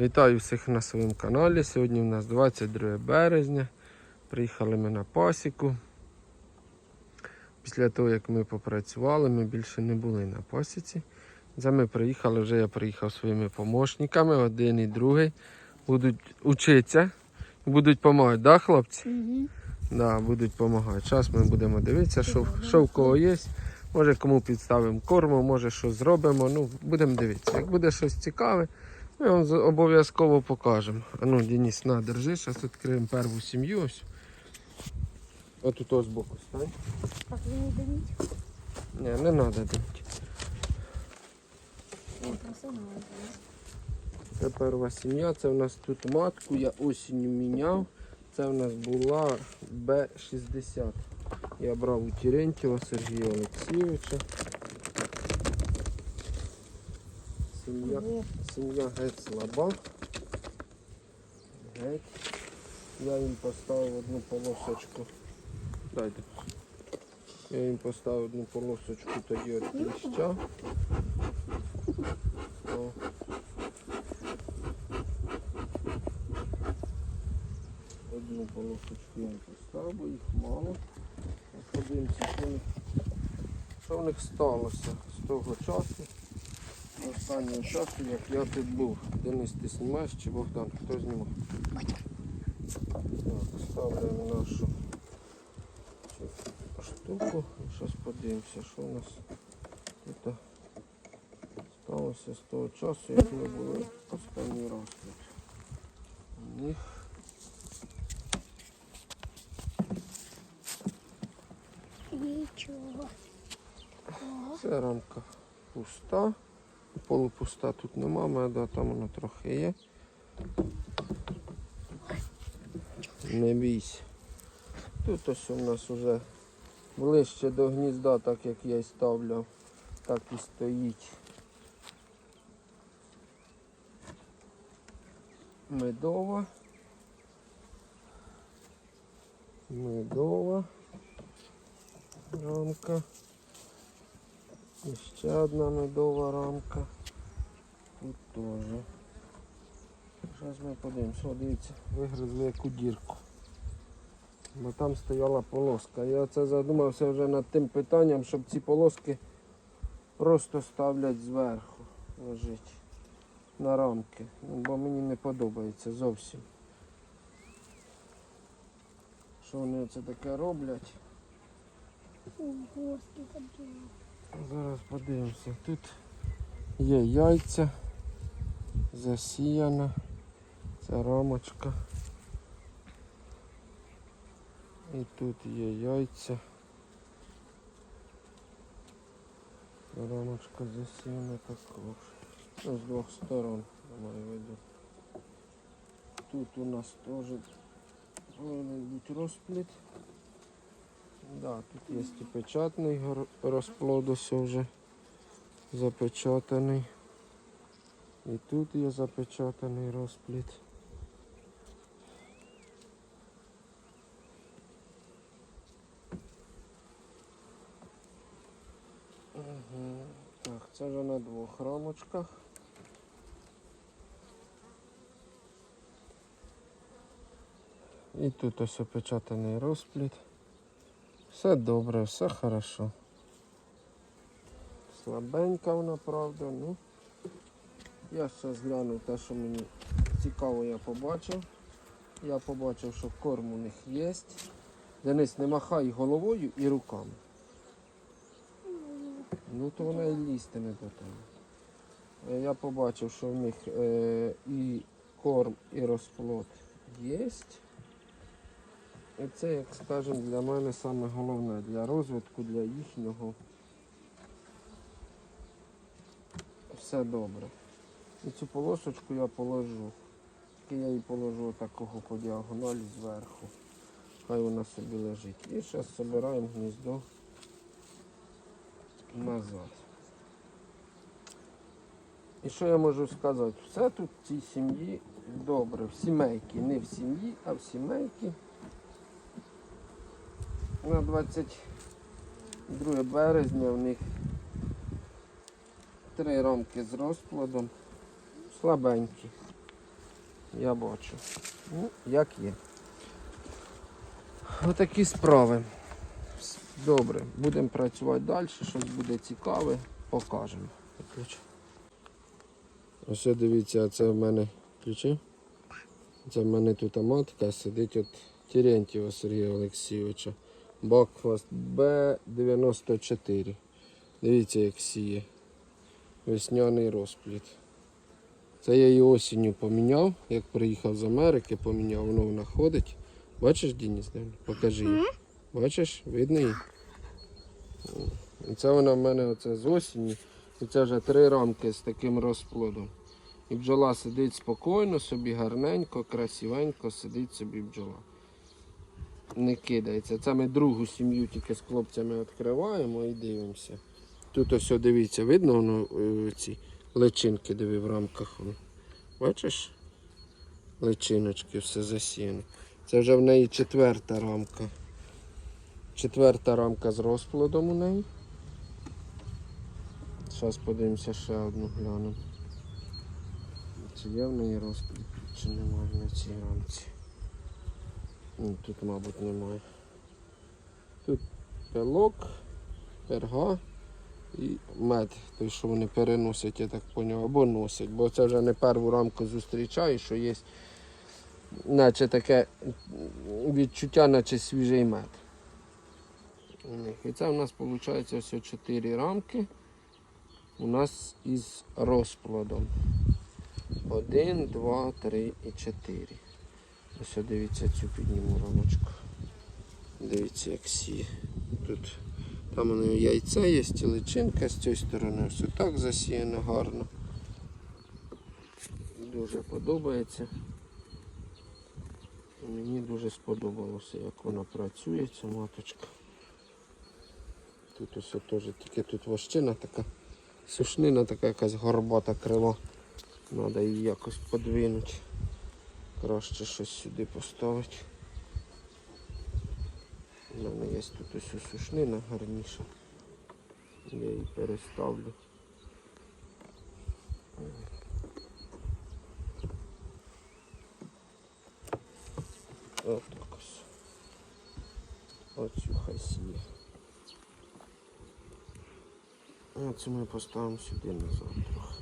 Вітаю всіх на своєму каналі. Сьогодні у нас 22 березня. Приїхали ми на пасіку. Після того, як ми попрацювали, ми більше не були на пасіці. Це ми приїхали, вже я приїхав своїми помощниками, один і другий. Будуть вчитися і будуть допомагати, да, хлопці? Угу. Да, будуть допомагати. Зараз ми будемо дивитися, що, що в кого є. Може кому підставимо корму, може що зробимо. Ну, будемо дивитися. Як буде щось цікаве, ми вам обов'язково покажемо. А ну, Денис, на, держи, зараз відкриємо перву сім'ю. Ось. Отут ось збоку стань. Так, ви не дають? Ні, не треба дивити. Це перша сім'я, це в нас тут матку, я осінню міняв. Це в нас була Б60. Я брав у Терентьєва Сергія Олексійовича. Сім'я, сім'я геть слаба. Геть. Я їм поставив одну полосочку. Дайте. Я їм поставив одну полосочку тоді від кліща. О. Одну полосочку я поставив, бо їх мало. Подивимося, що в них сталося з того часу. Останнього часу, як я тут був. Денис, ти знімаєш чи Богдан? Хто знімає? Так, ставляємо нашу штуку. Зараз подивимося, що у нас тут сталося з того часу, як ми були останній раз тут. У них Нічого. Це рамка пуста. Полупуста тут нема, меда там вона трохи є. Не бійся. Тут ось у нас вже ближче до гнізда, так як я й ставляв, так і стоїть. Медова. Медова. Рамка. І ще одна медова рамка. Тут теж. Зараз ми подивимося, О, дивіться, вигризли яку дірку. Бо там стояла полоска. Я це задумався вже над тим питанням, щоб ці полоски просто ставлять зверху, лежить на рамки. Ну, бо мені не подобається зовсім. Що вони це таке роблять? Зараз подивимося. Тут є яйця, засіяна, це рамочка. І тут є яйця. Рамочка засіяна також. Ну, з двох сторон, я маю в. Тут у нас теж повинен бути розпліт. Да, тут є і печатний розплод ось вже запечатаний. І тут є запечатаний розплід. Угу. Так, це вже на двох рамочках. І тут ось опечатаний розплід. Все добре, все хорошо. Слабенька вона, правда, ну. Я ще зглянув те, що мені цікаво я побачив. Я побачив, що корм у них є. Денис, не махай головою і руками. Ну то вона і лізтиме до тебе. Е, Я побачив, що в них е, і корм, і розплод є. І це, як скажемо, для мене саме головне для розвитку, для їхнього. Все добре. І цю полосочку я положу. Я її положу такого по діагоналі зверху. Хай вона собі лежить. І зараз збираємо гніздо назад. І що я можу сказати? Все тут в цій сім'ї добре, в сімейки. Не в сім'ї, а в сімейки. На 22 березня в них три рамки з розплодом. Слабенькі. Я бачу. Ну, як є. Отакі справи. Добре, будемо працювати далі, щось буде цікаве, покажемо. Ось дивіться, це в мене ключі. Це в мене тут матка сидить от Терентьєва Сергія Олексійовича. Бакфаст Б94. Дивіться, як сіє. Весняний розплід. Це я її осінню поміняв, як приїхав з Америки, поміняв, воно вона ходить. Бачиш, Дініс, покажи її. Бачиш, видно її? І це вона в мене оце з осені. І це вже три рамки з таким розплодом. І бджола сидить спокійно, собі гарненько, красивенько сидить собі бджола. Не кидається. Це ми другу сім'ю тільки з хлопцями відкриваємо і дивимося. Тут ось дивіться, видно воно е, ці личинки диви в рамках. Бачиш? Личиночки все засіяно. Це вже в неї четверта рамка. Четверта рамка з розплодом у неї. Зараз подивимося ще одну глянемо. Чи є в неї розплід, чи немає на цій рамці. Ні, тут, мабуть, немає. Тут пилок, перга і мед, той, що вони переносять, я так поняв, або носять, бо це вже не першу рамку зустрічаю, що є наче таке відчуття, наче свіжий мед. І це у нас виходить ось 4 рамки. У нас із розплодом. 1, 2, 3 і 4. Ось дивіться цю підніму рамочку. Дивіться, як сіє. Тут там у неї яйце є, і личинка з цієї сторони все так засіяно гарно. Дуже подобається. Мені дуже сподобалося, як вона працює, ця маточка. Тут ось теж тільки тут вощина така, сушнина така якась горбата крило. Треба її якось подвинути. Краще щось сюди поставити. У мене є тут ось сушнина гарніша. Я її переставлю. Так ось. Оцю хай сіє. Оцю ми поставимо сюди назад трохи.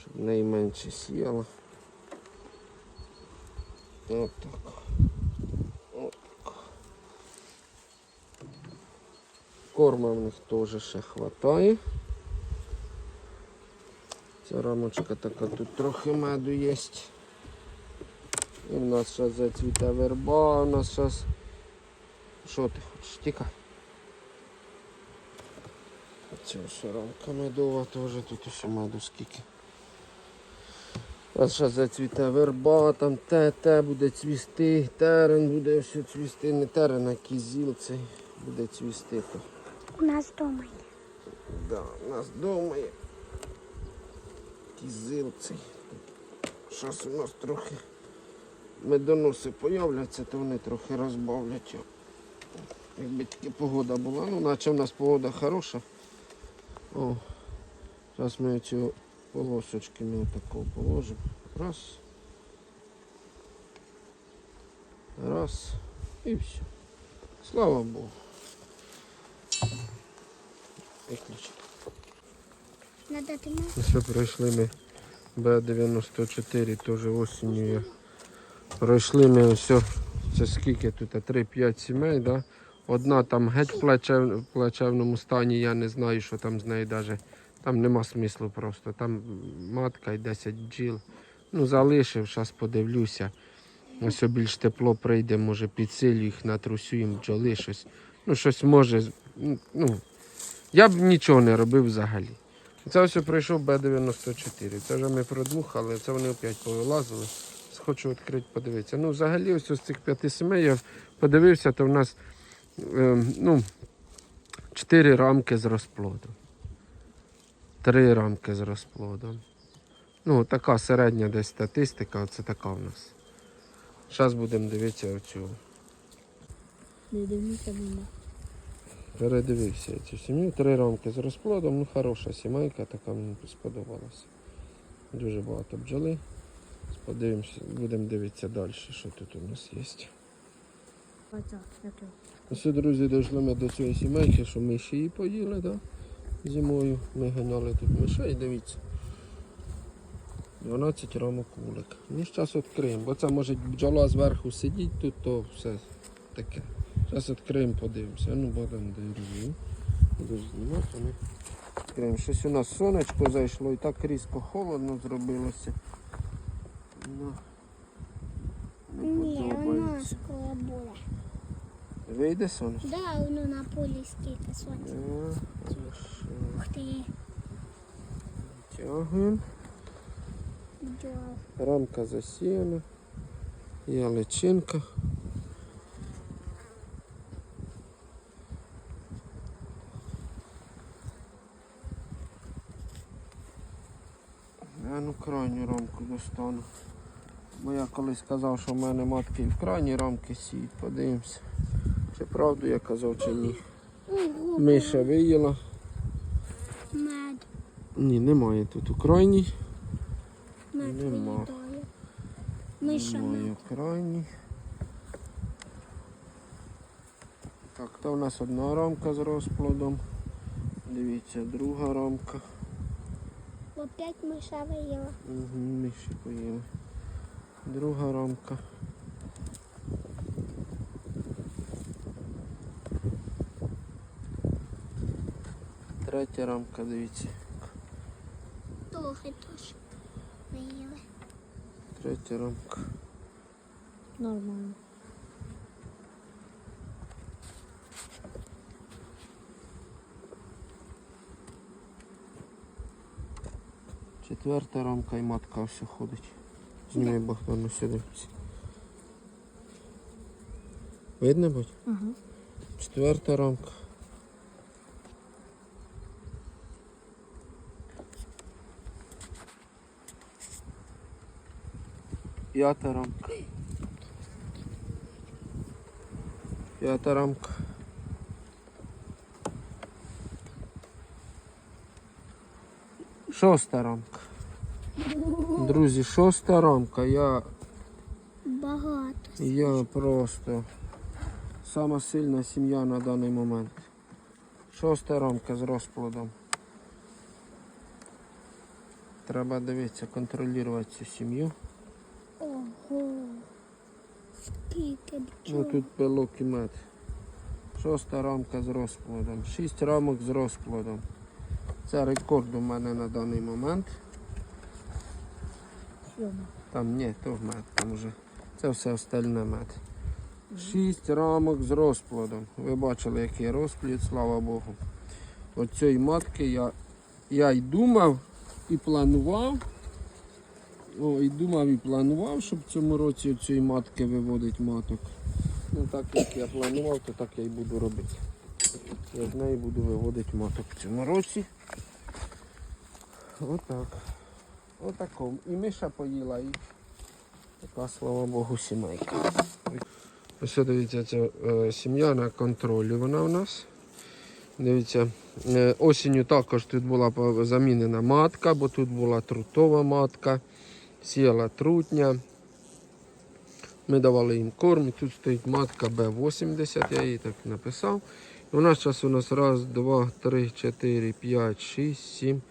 Щоб найменше сіяло. От так. От так. Корма в них теж ще хватає. Ця рамочка така, тут трохи меду є. І в нас зараз зацвіте верба, у нас зараз... Що ти хочеш? Тікай. Ця рамка медова теж, тут усе меду скільки. Зараз зацвіте верба, там те, те буде цвісти, терен буде все цвісти, не терен, а кізіл цей буде цвісти. У нас вдома є. Да, у нас вдома є цей. Зараз у нас трохи медоноси появляться, то вони трохи розбавлять. Якби тільки погода була, ну наче в нас погода хороша. О, зараз ми ці полосочки ми отако положимо. Раз. Раз. І все. Слава Богу. Виключити. Все пройшли ми Б-94, теж осінню. Пройшли ми ось, це скільки тут, 3-5 сімей, да? Одна там геть в плачев, в плачевному стані, я не знаю, що там з нею навіть. Там нема смислу просто. Там матка і 10 бджіл. Ну, залишив, зараз подивлюся. Ось більш тепло прийде, може підсилю їх, натрусюємо бджоли, щось. Ну, щось може. Ну, я б нічого не робив взагалі. Це ось прийшов Б-94. Це вже ми продмухали, це вони опять повилазили. Хочу відкрити, подивитися. Ну, взагалі, ось з цих п'яти сімей я подивився, то в нас е, ну, чотири рамки з розплодом. Три рамки з розплодом. Ну, така середня десь статистика, оце така в нас. Зараз будемо дивитися оцю. Не дивіться мене. Передивився цю сім'ю. Три рамки з розплодом. Ну, хороша сімейка, така мені сподобалася. Дуже багато бджоли. Подивимося, будемо дивитися далі, що тут у нас є. Ось, друзі, дійшли ми до цієї сімейки, що миші її поїли, да? зимою. Ми ганяли тут мишей, дивіться. 12 рамок вулик. Ну, зараз відкриємо, бо це може бджола зверху сидіть тут, то все таке. Зараз відкриємо, подивимося. Ну, Богдан даю. Буду знімати. Відкриємо. Щось у нас сонечко зайшло і так різко холодно зробилося. Ну, не Ні, подобається. скоро буде. Вийде сонечко? Да, воно на полі скільки сонця. Е. Ух ти, Тягуємо. Рамка засіяна. Є личинка. Я ну крайню рамку достану. Бо я колись казав, що в мене матки в крайні рамки сіють. Подивимося. Чи правду я казав, чи ні. Миша виїла. мед. Ні, немає тут у крайній. Мед Нема. Миша Немає у крайній. Так, то в нас одна рамка з розплодом. Дивіться, друга рамка. Опять миша виїла. Угу, миші поїли. Друга рамка. Третя рамка, дивіться. Трохи теж виїли. Третя рамка. Нормально. Четверта рамка і матка все ходить. Знімай Богдану сюди. Видно будь? Ага. Четверта рамка. П'ята рамка. П'ята рамка. Шоста рамка. Друзі, шоста рамка. Я Багато. я просто сама сильна сім'я на даний момент. Шоста рамка з розплодом. Треба дивитися, контролювати цю сім'ю. Ого. Скільки бджол. Ну тут пилок і мед. Шоста рамка з розплодом. Шість рамок з розплодом. Це рекорд у мене на даний момент. Сьома. Там ні, то мед, там вже. Це все остальне мед. Шість рамок з розплодом. Ви бачили, який розплід, слава Богу. От цієї матки я, я й думав і планував. О, і думав і планував, щоб в цьому році цієї матки виводити маток. Ну так як я планував, то так я і буду робити. Я з неї буду виводити маток в цьому році. Отак. Отаком. І миша поїла, і така, слава Богу, сімейка. Ось дивіться, ця е, сім'я на контролі вона у нас. Дивіться, е, осінню також тут була замінена матка, бо тут була трутова матка, сіяла трутня. Ми давали їм корм, тут стоїть матка Б80, я її так написав. У нас зараз у нас раз, два, три, чотири, п'ять, шість, сім,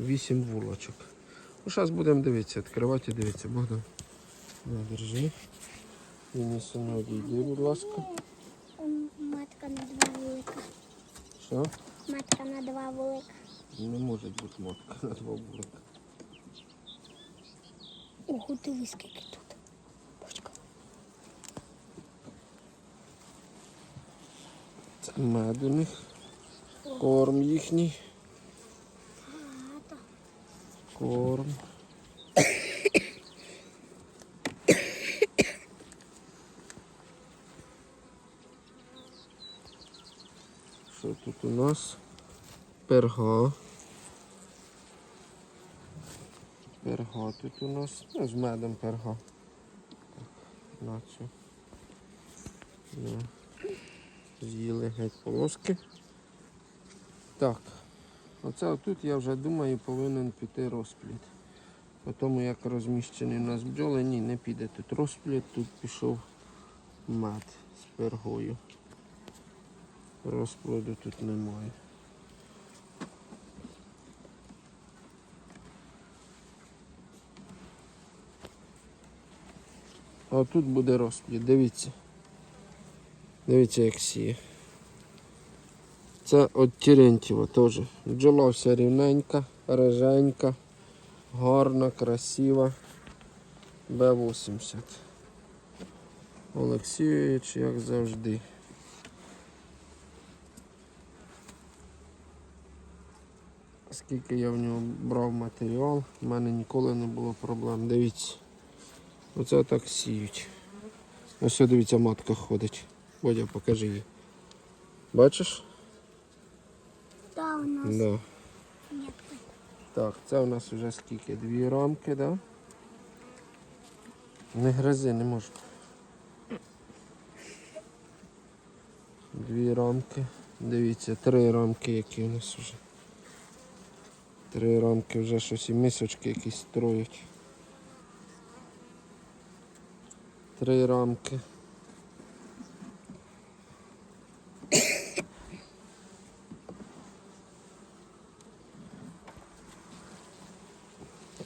вісім вулочок. Ну, зараз будемо дивитися, відкривати і дивитися. Богдан. На, держи. Вінісу не одійди, будь ласка. Матка на два велика. Що? Матка на два велика. Не може бути матка на два вулика. Ого, диви, скільки тут. Бочка. Це мед у них. Корм їхній. Корм. Що тут у нас? Перга. Перга тут у нас. Ну, з медом перга. Так, на цю. З'їли геть полоски. Так. Оце тут я вже думаю повинен піти розплід. По тому як розміщені у нас бджоли, ні, не піде тут розплід, тут пішов мед з пергою. Розплоду тут немає. А тут буде розплід, дивіться. Дивіться, як сіє. Це от Терентьєва теж. Бджола вся рівненька, реженька, гарна, красива. Б80. Олексійович, як завжди. Скільки я в нього брав матеріал, в мене ніколи не було проблем. Дивіться. Оце так сіють. Ось дивіться, матка ходить. Бодя, покажи її. Бачиш? Та у нас Да. Так, це у нас вже скільки? Дві рамки, да? Не гризи, не можу. Дві рамки. Дивіться, три рамки, які у нас вже. Три рамки вже щось і мисочки якісь строять. Три рамки.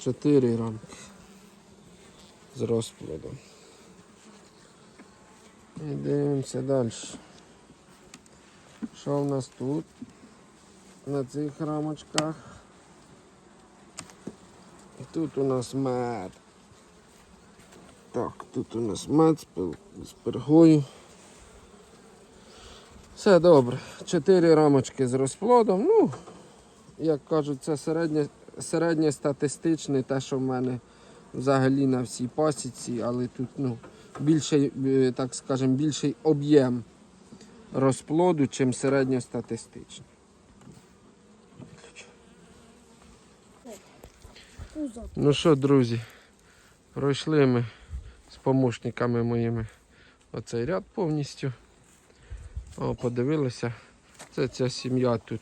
Чотири рамки з розплодом. І дивимося далі. Що в нас тут? На цих рамочках. І тут у нас мед. Так, тут у нас мед з пергою. Все добре. Чотири рамочки з розплодом. Ну, як кажуть, це середнє, середньостатистичне, те, що в мене взагалі на всій пасіці, але тут ну, більший, е, так скажемо, більший об'єм розплоду, чим середньостатистичний. Ну що, друзі, пройшли ми з помощниками моїми оцей ряд повністю. О, подивилися. Це ця сім'я тут.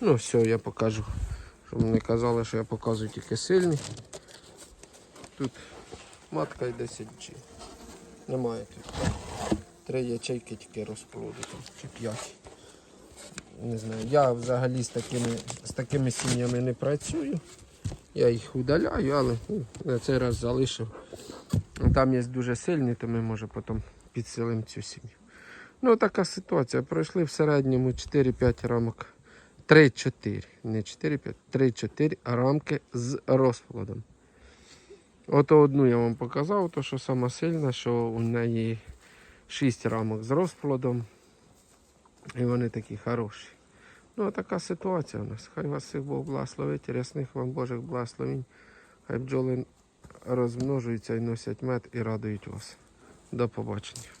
Ну, все, я покажу. Щоб не казали, що я показую тільки сильний. Тут матка і 10 бджіл. Немає тут. Три ячейки тільки розплоду чи п'ять. Не знаю. Я взагалі з такими, з такими сім'ями не працюю. Я їх удаляю, але ну, на цей раз залишив. Там є дуже сильні, то ми може потім підсилимо цю сім'ю. Ну, така ситуація. Пройшли в середньому 4-5 рамок. 3-4, не 4-5, 3-4 рамки з розплодом. Ото одну я вам показав, то що сама сильна, що у неї 6 рамок з розплодом. І вони такі хороші. Ну, така ситуація у нас. Хай вас всіх Бог благословить, рясних вам Божих благословень. Хай бджоли розмножуються і носять мед і радують вас. До побачення.